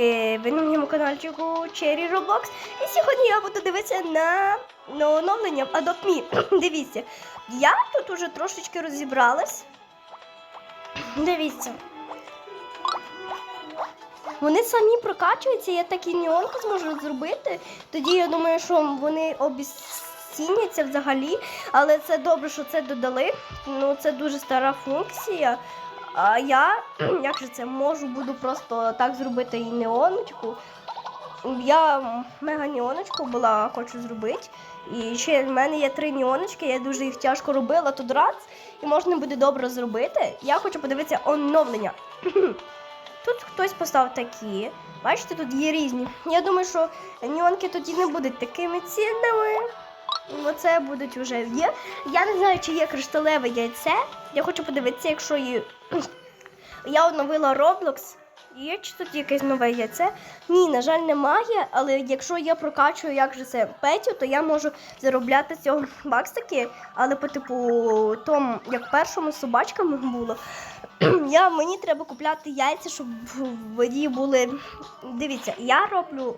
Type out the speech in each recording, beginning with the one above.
Е, Ви на моєму каналчику Cherry Roblox. І сьогодні я буду дивитися на, оновлення Adopt Me. Дивіться, я тут уже трошечки розібралась. Дивіться. Вони самі прокачуються, я так і зможу зробити. Тоді я думаю, що вони обіцінняться взагалі. Але це добре, що це додали. Ну, це дуже стара функція. А я, як же це можу, буду просто так зробити і неоночку. Я мега неоночку була, хочу зробити. І ще в мене є три неоночки, я дуже їх тяжко робила тут раз, і можна буде добре зробити. Я хочу подивитися оновлення. Тут хтось поставив такі. Бачите, тут є різні. Я думаю, що неонки тоді не будуть такими цінними. Оце будуть вже є. Я не знаю, чи є кришталеве яйце. Я хочу подивитися, якщо є. Я оновила Roblox. Є чи тут якесь нове яйце? Ні, на жаль, немає, але якщо я прокачую, як же це Петю, то я можу заробляти цього баксики, але по типу тому, як першому собачками було, я, мені треба купляти яйця, щоб воді були. Дивіться, я роблю.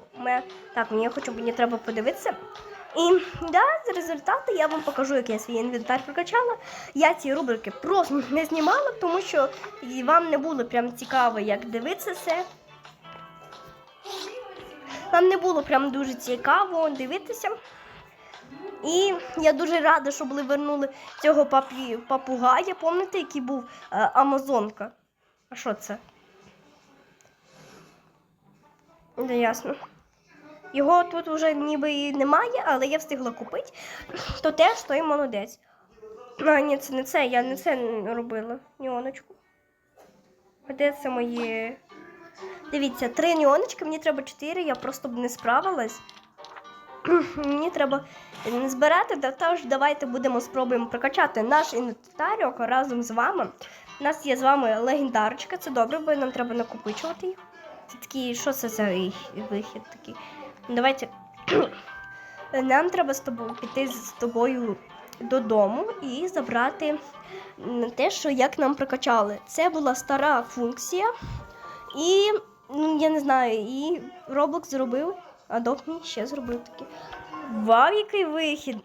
Так, мені хочу, мені треба подивитися. І да, з результати я вам покажу, як я свій інвентар прокачала. Я ці рубрики просто не знімала, тому що вам не було прям цікаво, як дивитися все. Вам не було прям дуже цікаво дивитися. І я дуже рада, що були вернули цього папі, папугая, пам'ятаєте, який був е, Амазонка. А що це? Не ясно. Його тут вже ніби і немає, але я встигла купити. То теж той молодець. А, ні, це не це, я не це робила. Неоночку. А Де це моє? Дивіться, три неоночки, мені треба чотири, я просто б не справилась. Мені треба не збирати, тож давайте будемо спробуємо прокачати наш інвентаріок разом з вами. У нас є з вами легендарочка, це добре, бо нам треба накопичувати їх. Це такий, що це за вихід такий? Давайте. Нам треба з тобою піти з тобою додому і забрати те, що як нам прокачали. Це була стара функція. І ну, я не знаю, і Roblox зробив, а Doc ще зробив такий. Вау, який вихід!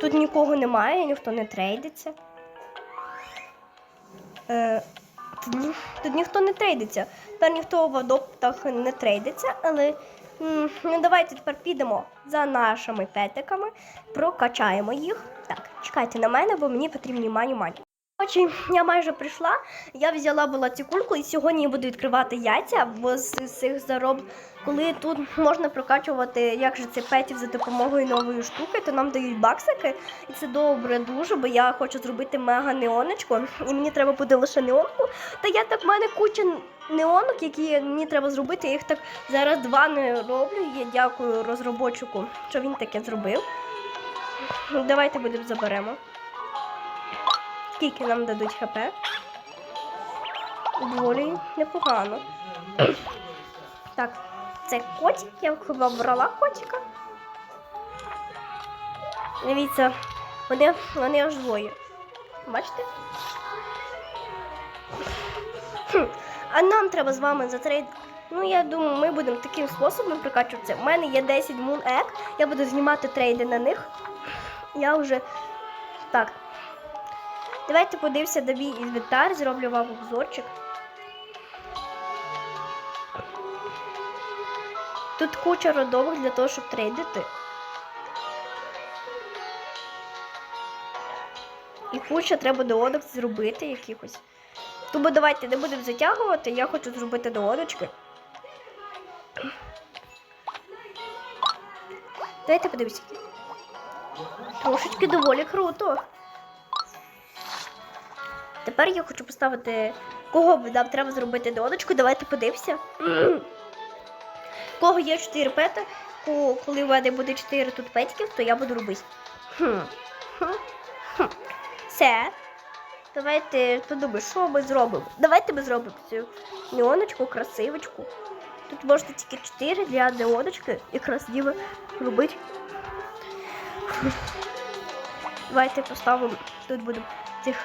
Тут нікого немає, ніхто не трейдиться. Е, тут, ні- тут ніхто не трейдиться. Тепер ніхто в адоптах не трейдиться, але ну, давайте тепер підемо за нашими петиками, прокачаємо їх. Так, чекайте на мене, бо мені потрібні мані-мані. Отже, я майже прийшла. Я взяла була цю кульку і сьогодні я буду відкривати яйця, бо з цих зароб, коли тут можна прокачувати, як же це петів за допомогою нової штуки, то нам дають баксики. І це добре дуже, бо я хочу зробити мега неоночку, і мені треба буде лише неонку. Та я так в мене куча неонок, які мені треба зробити. Я їх так зараз два не роблю. Я дякую розробочику, що він таке зробив. Давайте будемо заберемо. Скільки нам дадуть ХП? Доволі непогано. Так, це котик, я хіба брала котика. Дивіться, вони, вони аж двоє. Бачите? А нам треба з вами затрейд. Ну, я думаю, ми будемо таким способом прокачуватися. У мене є 10 Moon Egg, я буду знімати трейди на них. Я вже. Так. Давайте подивимося на мій інвентар, зроблю вам обзорчик. Тут куча родових для того, щоб трейдити. І куча треба доодок зробити якихось. Тому давайте не будемо затягувати, я хочу зробити доодочки. Давайте подивимося. Трошечки доволі круто. Тепер я хочу поставити, кого б нам треба зробити додочку. Давайте подивимося. Кого є 4 пета, коли в мене буде 4 тут петьків, то я буду робити. Хм. Хм. Хм. Все. Давайте подумаємо, що ми зробимо. Давайте ми зробимо цю неоночку, красивочку. Тут можна тільки 4 для неоночки і красиво робити. Давайте поставимо. Тут будемо цих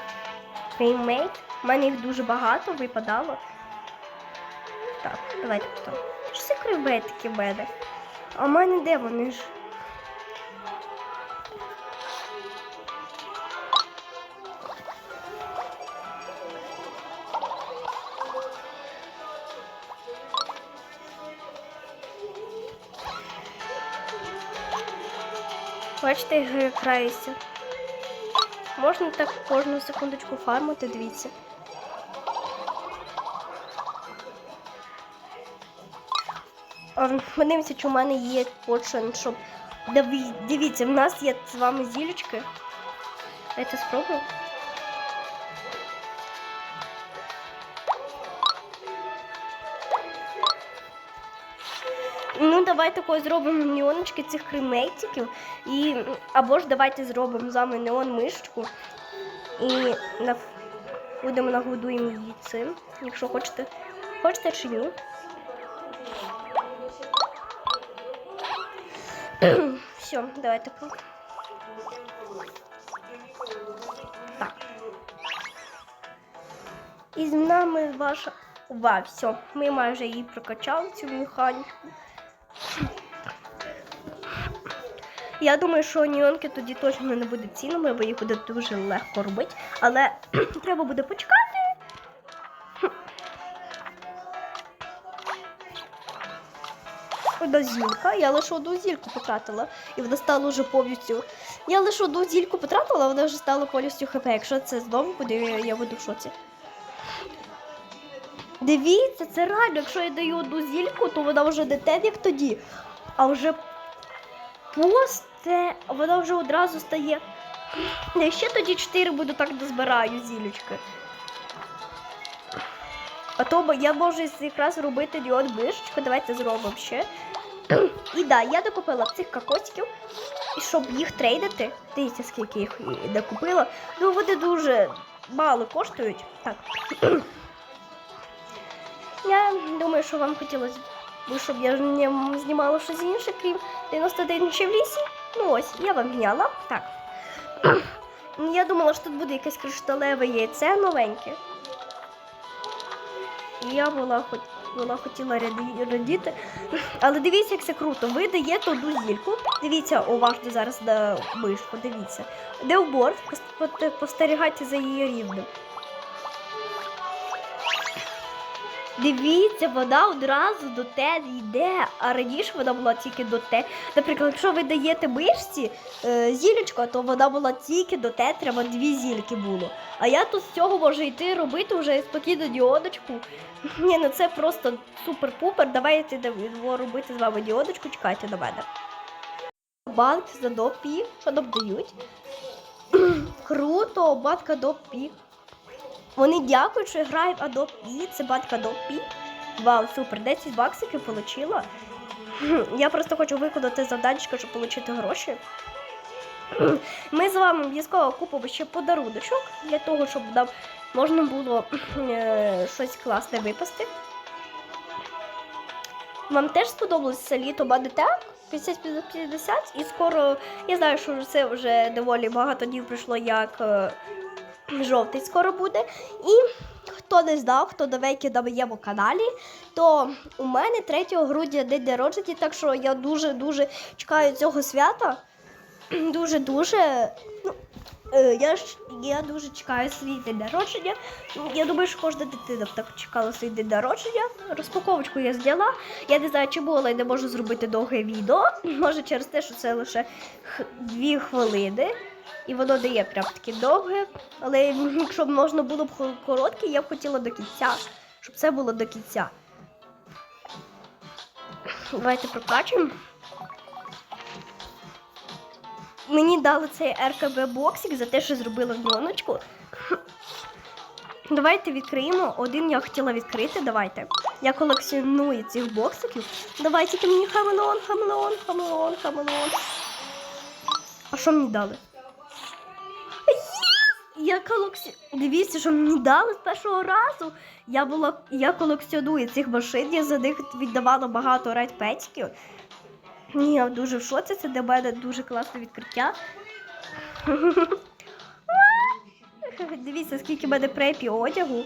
Фейммейт. У мене їх дуже багато випадало. Так, давайте поставимо. Що це креветки в мене? А в мене де вони ж? Бачите, як грається. Можна так кожну секундочку фармити, дивіться. Подивимося, чи в мене є почин, щоб. Дивіться, в нас є з вами зілечки. Дайте спробуємо. Давайте також зробимо неоночки цих кремейтиків. І, або ж давайте зробимо з вами неон мишечку. І на, будемо нагодуємо її цим, якщо хочете. Хочете чи ні. Все, давайте. Так. І з нами ваша. Ва, все, ми майже її прокачали, цю механіку. Я думаю, що ніонки тоді точно не будуть цінними, бо їх буде дуже легко робити. Але треба буде почекати. Одна зілька, я лише одну зільку потратила, і вона стала вже повністю. Я лише одну зільку потратила, вона вже стала повністю хп. Якщо це знову буде, я буду в шоці. Дивіться, це реально, якщо я даю одну зільку, то вона вже не те, як тоді. А вже посте, вона вже одразу стає. Я ще тоді 4 буду так дозбираю зілючки. А то я можу якраз робити діод бишечку, давайте зробимо ще. І да, я докупила цих кокосиків, і щоб їх трейдити, дивіться, скільки їх докупила. Ну вони дуже мало коштують. Так. Я думаю, що вам хотілося щоб я знімала щось інше, крім 91 ночей в лісі. Ну ось, я вам зняла. Так. Я думала, що тут буде якесь кришталеве яйце новеньке. Я була, хоч, була хотіла радіти. Але дивіться, як це круто. Ви даєте одну зільку. Дивіться уважно зараз на мишку, дивіться. Де в борт, спостерігайте за її рівнем. Дивіться, вона одразу до те йде, а раніше вона була тільки до те. Наприклад, якщо ви даєте мишці е, зілечко, то вона була тільки до те, треба дві зільки було. А я тут з цього можу йти робити вже спокійно діодочку. Ні, ну це просто супер-пупер. Давайте робити з вами діодочку, чекайте на мене. Банк за допі, що нам дають. Круто, банка допі. Вони дякують, що грають Adobe E, це батька Adobe. Вау, супер, 10 баксиків отримала. Я просто хочу виконати завданечко, щоб отримати гроші. Ми з вами обов'язково купимо ще подаруночок для того, щоб нам можна було е, щось класне випасти. Вам теж сподобалось це літо так? 50-50 і скоро я знаю, що це вже доволі багато днів пройшло, як е, жовтий скоро буде. І хто не знав, хто новенький на моєму каналі, то у мене 3 грудня день народження, так що я дуже-дуже чекаю цього свята. Дуже-дуже. Ну, е, я ж я дуже чекаю свій день народження. Я думаю, що кожна дитина б так чекала свій день народження. Розпаковочку я зняла. Я не знаю, чи було, але не можу зробити довге відео. Може через те, що це лише дві хвилини. І воно дає прям таке довге. Але якщо б можна було б коротке, я б хотіла до кінця, щоб це було до кінця. Давайте прокачуємо. Мені дали цей РКБ боксик за те, що зробила гноночку. Давайте відкриємо. Один я хотіла відкрити. Давайте. Я колекціоную цих боксиків. Давайте мені хамелеон, хамелеон, хамелеон, хамелеон. А що мені дали? Я колекці... Дивіться, що мені дали з першого разу. Я була я колекціоную цих машин, я за них віддавала багато рейдпетиків. Ні, я дуже в шоці, це для мене дуже класне відкриття. Дивіться, скільки в мене препі одягу.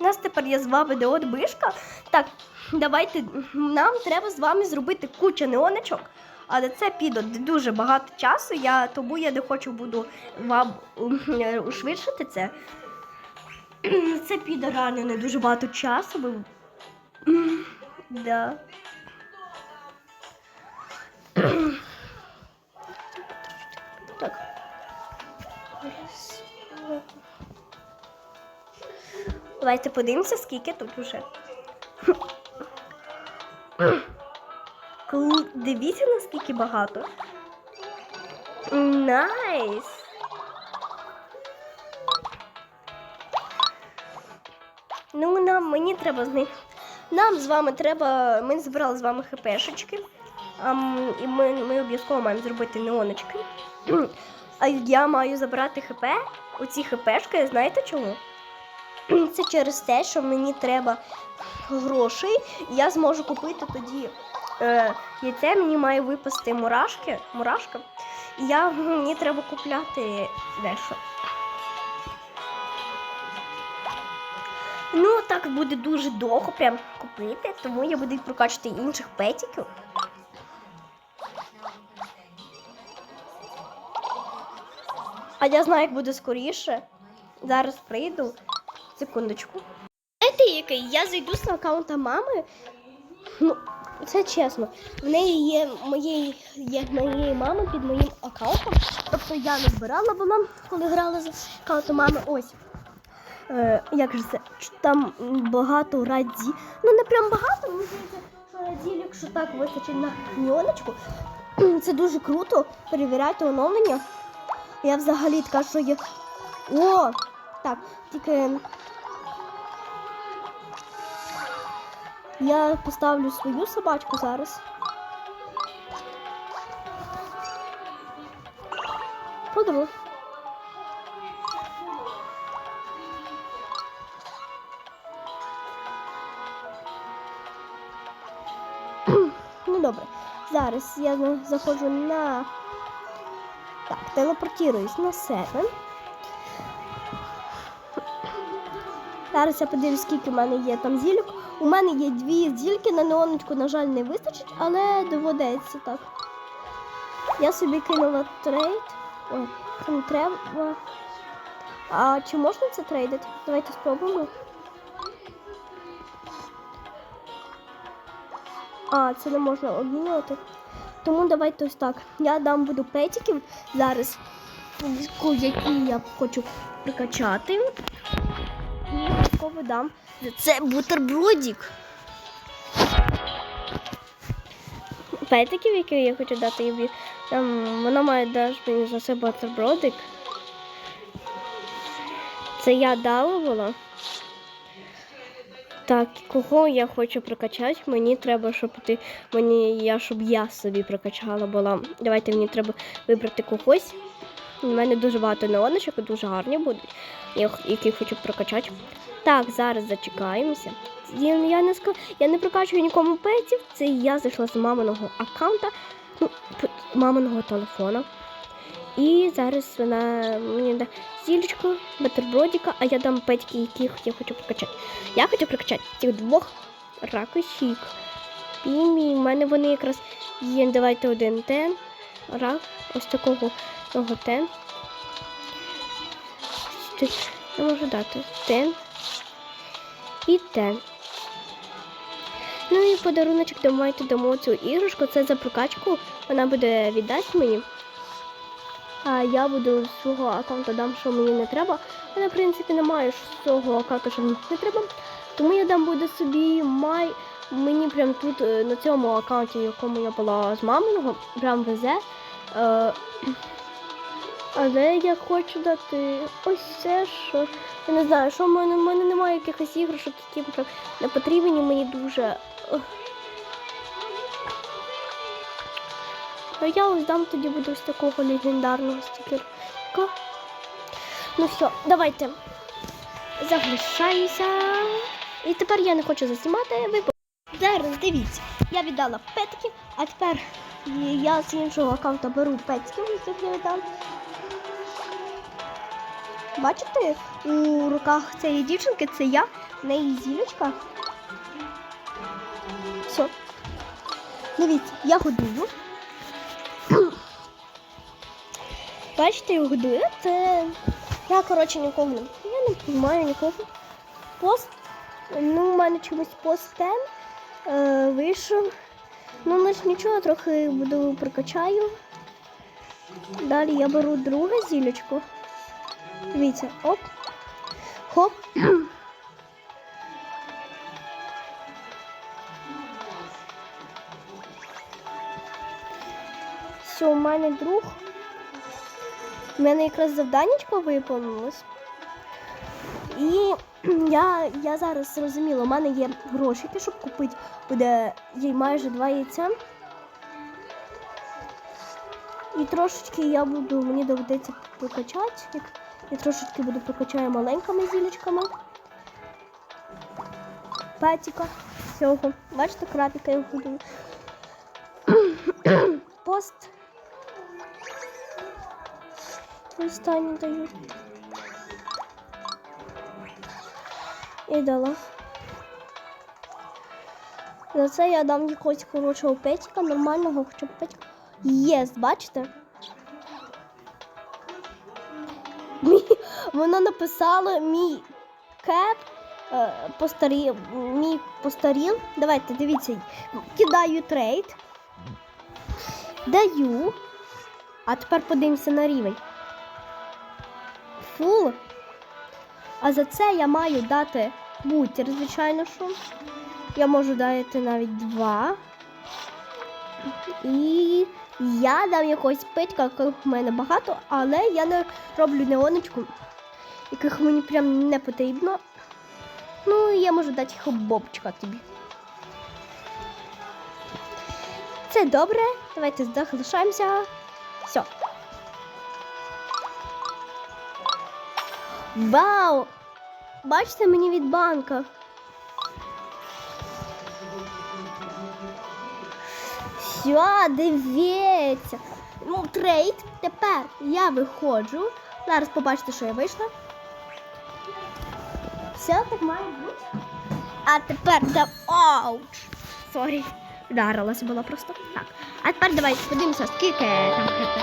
У нас тепер є з вами Деот Бишка. Так, давайте нам треба з вами зробити кучу неоночок. Але це піде дуже багато часу, я, тому я не хочу буду вам ушвидшити це. Це піде реально не дуже багато часу. бо- Да. Так. Давайте подивимося, скільки тут уже. Клу- Дивіться, наскільки багато. Найс! Ну, нам мені треба з них. Нам з вами треба. Ми збирали з вами хпшечки. Ам, і ми, ми обов'язково маємо зробити неоночки. А я маю забрати хп. Оці хпшки, знаєте чому? Це через те, що мені треба грошей, я зможу купити тоді е, яйце, мені має випасти мурашки, мурашка, і я, мені треба купляти дещо. Ну, так буде дуже довго прям купити, тому я буду прокачувати інших петиків. А я знаю, як буде скоріше. Зараз прийду. Секундочку. Знаєте, який? Я зайду з аккаунта мами. Ну, це чесно. В неї є моєї, є моєї мами під моїм аккаунтом. Тобто я не збирала вона, коли грала з аккаунтом мами. Ось. Е, як же це? Там багато раді. Ну не прям багато, мені здається, що раділь, якщо так вистачить на мільйоночку. Це дуже круто. Перевіряйте оновлення. Я взагалі така, що є. О! Так, тільки. Я поставлю свою собачку зараз. Подруг. Ну добре. Зараз я заходжу на. Так, телепортируюсь на себе. Зараз я подивлюсь, скільки в мене є там зілік. У мене є дві зільки, на неоночку, на жаль, не вистачить, але доведеться так. Я собі кинула трейд. Це не треба. А чи можна це трейдити? Давайте спробуємо. А, це не можна обмінювати. Тому давайте ось так. Я дам буду петиків зараз, які я хочу прикачати. Обов'язково дам це бутербродик. Петиків, які я хочу дати їй. Вона має дати мені за це бутербродик. Це я дала була. Так, кого я хочу прокачати? Мені треба, щоб ти мені я щоб я собі прокачала була. Давайте мені треба вибрати когось. У мене дуже багато неоночок, дуже гарні будуть, я х- які хочу прокачати. Так, зараз зачекаємося. Я, не ска... я не прокачую нікому петів. Це я зайшла з маминого аккаунта, ну, маминого телефона. І зараз вона мені да зілечко, бутербродика, а я дам петьки, яких я хочу прокачати. Я хочу прокачати цих двох ракосік. Пімі, в мене вони якраз є. Давайте один тен. Рак, ось такого тен. Я можу дати тен і тен. Ну і подаруночок давайте дамо цю іграшку. Це за прокачку. Вона буде віддасть мені. А я буду з свого аккаунту дам, що мені не треба. Мене, в принципі, немає з цього аккаунту, що мені не треба. Тому я дам буде собі май. Мені прям тут е, на цьому аккаунті, якому я була з маминого, прям везе. Е, але я хочу дати ось це, що я не знаю, що в мене, в мене немає якихось іграшок, які прям не потрібні мені дуже. А я ось дам тоді буду з такого легендарного стікерка. Ну все, давайте заглишаємося. І тепер я не хочу заснімати. Ви зараз дивіться, я віддала петки, а тепер я з іншого аккаунта беру петки, ось як я віддам. Бачите, у руках цієї дівчинки це я. В неї зілечка. Все. Дивіться, я годую. Бачите, я годую. Це я, коротше, нікого не. Я не приймаю нікого. Пост. Ну, у мене чомусь постен е, вийшов. Ну, лиш нічого, трохи буду прокачаю. Далі я беру друге зілечко. Дивіться, оп. Хоп. Все, у мене друг. У мене якраз завданнячко виповнилось. І я, я зараз зрозуміла, у мене є грошики, щоб купити буде їй майже два яйця. І трошечки я буду, мені доведеться прокачати. Я трошечки буду прокачаю маленькими зілечками. Петіка. Всього. Бачите, крапіка я буду. Пост. Останній даю. І дала. За це я дам якогось хорошого петіка, нормального, хоча б петіка. Єс, бачите? Воно написало мій кеп е, постарів, мій постарів. Давайте, дивіться, кидаю трейд. Даю. А тепер подивимося на рівень. Фул. А за це я маю дати бутер, звичайно, що. Я можу дати навіть два. І я дам якогось питька, яких в мене багато, але я не роблю неоночку, яких мені прям не потрібно. Ну, я можу дати їх бобчика тобі. Це добре. Давайте залишаємося. Все. Вау! Бачите мені від банка. Все, дивіться. Ну, трейд. Тепер я виходжу. Зараз побачите, що я вийшла. Все так має бути. А тепер да. Ауч! Сорі. Вдарилася була просто. Так. А тепер давайте подивимося, скільки там хп.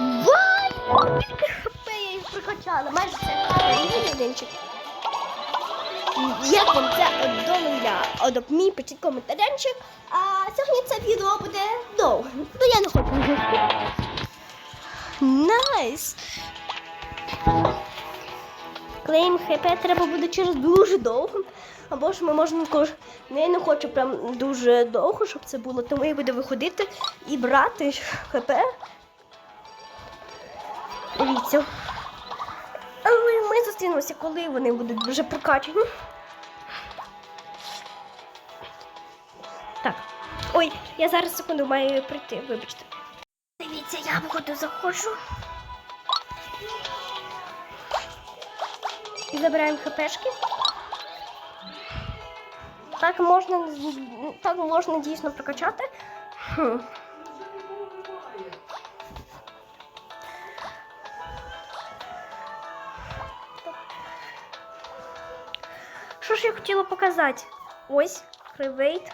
Вай! Скільки хп я їх прокачала. Майже це рівень. Як вам це оновля? Одок мій пишіть коментарянчик. А сьогодні це відео буде довго. Ну я не хочу. Найс! Клеїм хп треба буде через дуже довго. Або ж ми можемо також. Ну, я не хочу прям дуже довго, щоб це було, тому я буду виходити і брати хп. Дивіться. Але ми зустрінемося, коли вони будуть вже прокачені. Так. Ой, я зараз секунду маю прийти, вибачте. Дивіться, я виходу заходжу. І забираємо хпшки. Так можна, так можна дійсно прокачати. Хм. Що ж я хотіла показати? Ось, кривейт.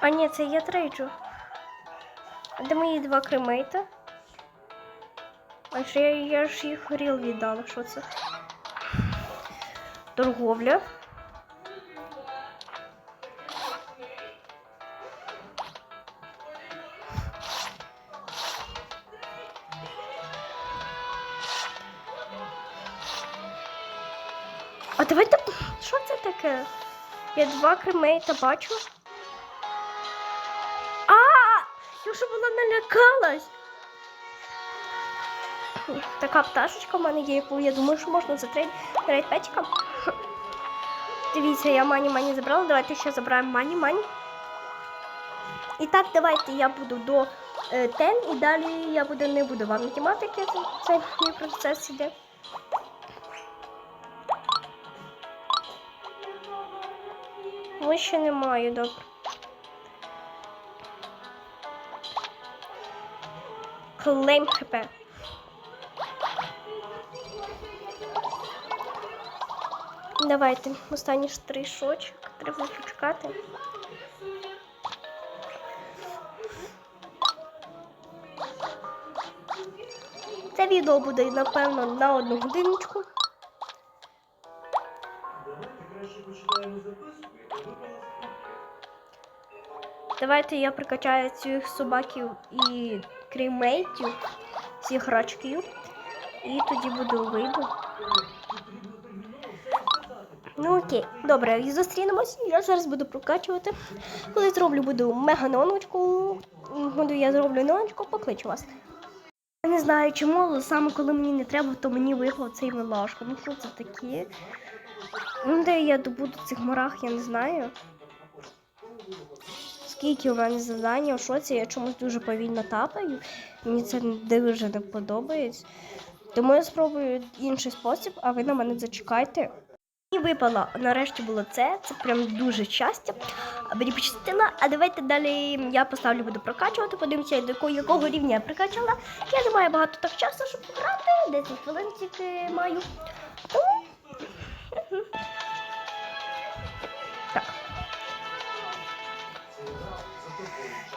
А ні, це я трейджу. А де мої два кремейта? А ще я, я ж їх ріл віддала. Що це? Торговля. А давайте. Що це таке? Я два кремейта бачу. А! Я вже була налякалась. Така пташечка в мене є, яку я думаю, що можна за трейд петиком. Дивіться, я мані мані забрала. Давайте ще забираємо мані мані. І так, давайте я буду до е, тен і далі я буду не буду вам математики. Це мій процес іде. Вище немає, добре. Клейм хп. Давайте, останній штришочок. Треба почекати. Це відео буде, напевно, на одну годиночку. Давайте я прикачаю цих собаків і крімейтів, всіх рачків. І тоді буду вийду. Ну окей, добре, зустрінемось. Я зараз буду прокачувати. Коли зроблю буду мега ноночку, буду я зроблю ноночку, покличу вас. Я не знаю чому, але саме коли мені не треба, то мені випав цей милашко. Ну що це таке? Ну, де я добуду цих мурах, я не знаю. Скільки у мене завдання, що це, я чомусь дуже повільно тапаю. Мені це дуже не подобається. Тому я спробую інший спосіб, а ви на мене зачекайте. Мені випало, нарешті було це. Це прям дуже щастя. Мені пощастило. А давайте далі я поставлю, буду прокачувати, подивимося, до якого, рівня я прокачала. Я не маю багато так часу, щоб пограти. 10 хвилин тільки маю.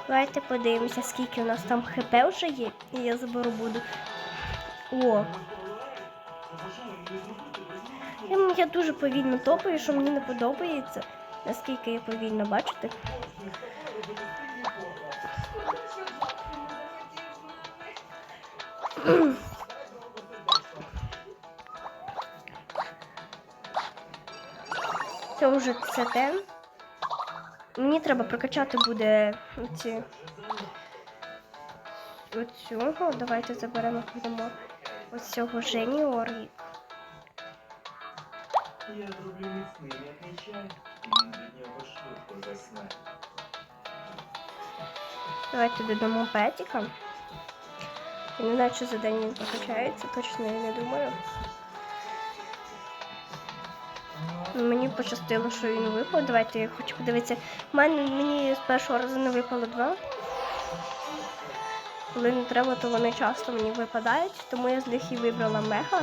Давайте подивимося, скільки у нас там хп вже є. І я заберу буду. О. Я, я дуже повільно топаю, що мені не подобається. Наскільки я повільно бачите. Це вже це те. Мені треба прокачати буде ці оцього. Давайте заберемо, підемо оцього Женіор. Я зроблю міцний м'який чай, і він від нього швидко засне. Давайте додамо петіка. Я не знаю, чи за день він прокачається, точно я не думаю. Мені пощастило, що він випав. Давайте я хочу подивитися. Мене мені з першого разу не випало два. Коли не треба, то вони часто мені випадають, тому я з них і вибрала мега.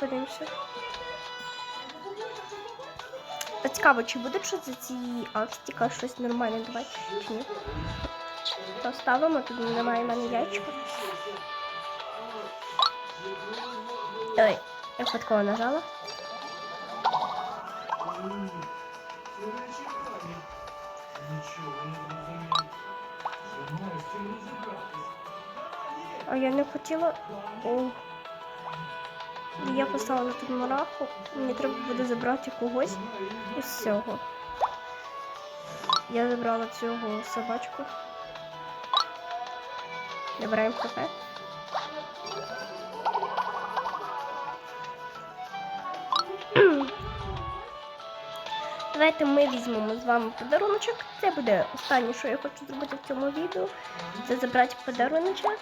Подивимося. А Цікаво, чи буде щось за ці акстіка, щось нормальне давай, чи ні? Поставимо, тут немає в мене яєчка. Ой, я випадково нажала. Нічого не А я не хотіла. О. Я поставила тут мураху. Мені треба буде забрати когось із цього. Я забрала цього собачку. Набираємо хп. Давайте ми візьмемо з вами подаруночок. Це буде останнє, що я хочу зробити в цьому відео. Це забрати подаруночок.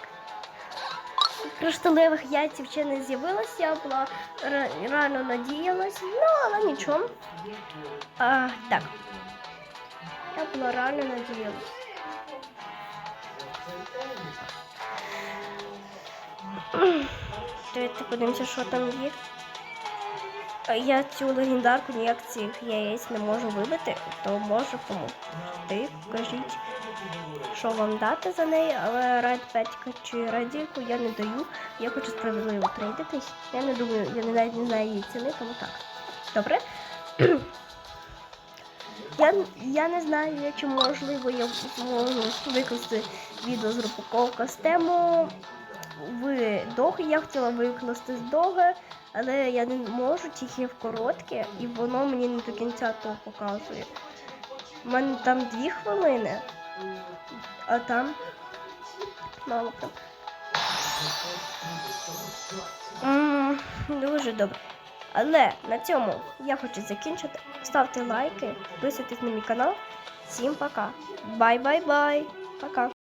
Кришталевих яйців ще не з'явилось, я була рано надіялась, ну але нічого. А, так. Я була рано надіялась. Давайте подивимося, що там є. А Я цю легендарку ніяк цих яєць не можу вибити, то можу допомогти. Кажіть, що вам дати за неї, але райд петька чи радіку я не даю. Я хочу справедливо трейдитись. Я не думаю, я навіть не знаю її ціни, тому так. Добре? Я, я не знаю, чи можливо я зможу викласти відео з розпаковка з тему в доги. Я хотіла викласти з доги, але я не можу, тільки в коротке, і воно мені не до кінця то показує. У мене там дві хвилини, а там мало там. Дуже добре. Але на цьому я хочу закінчити. Ставте лайки, підписуйтесь на мій канал. Всім пока. Бай-бай-бай. Пока.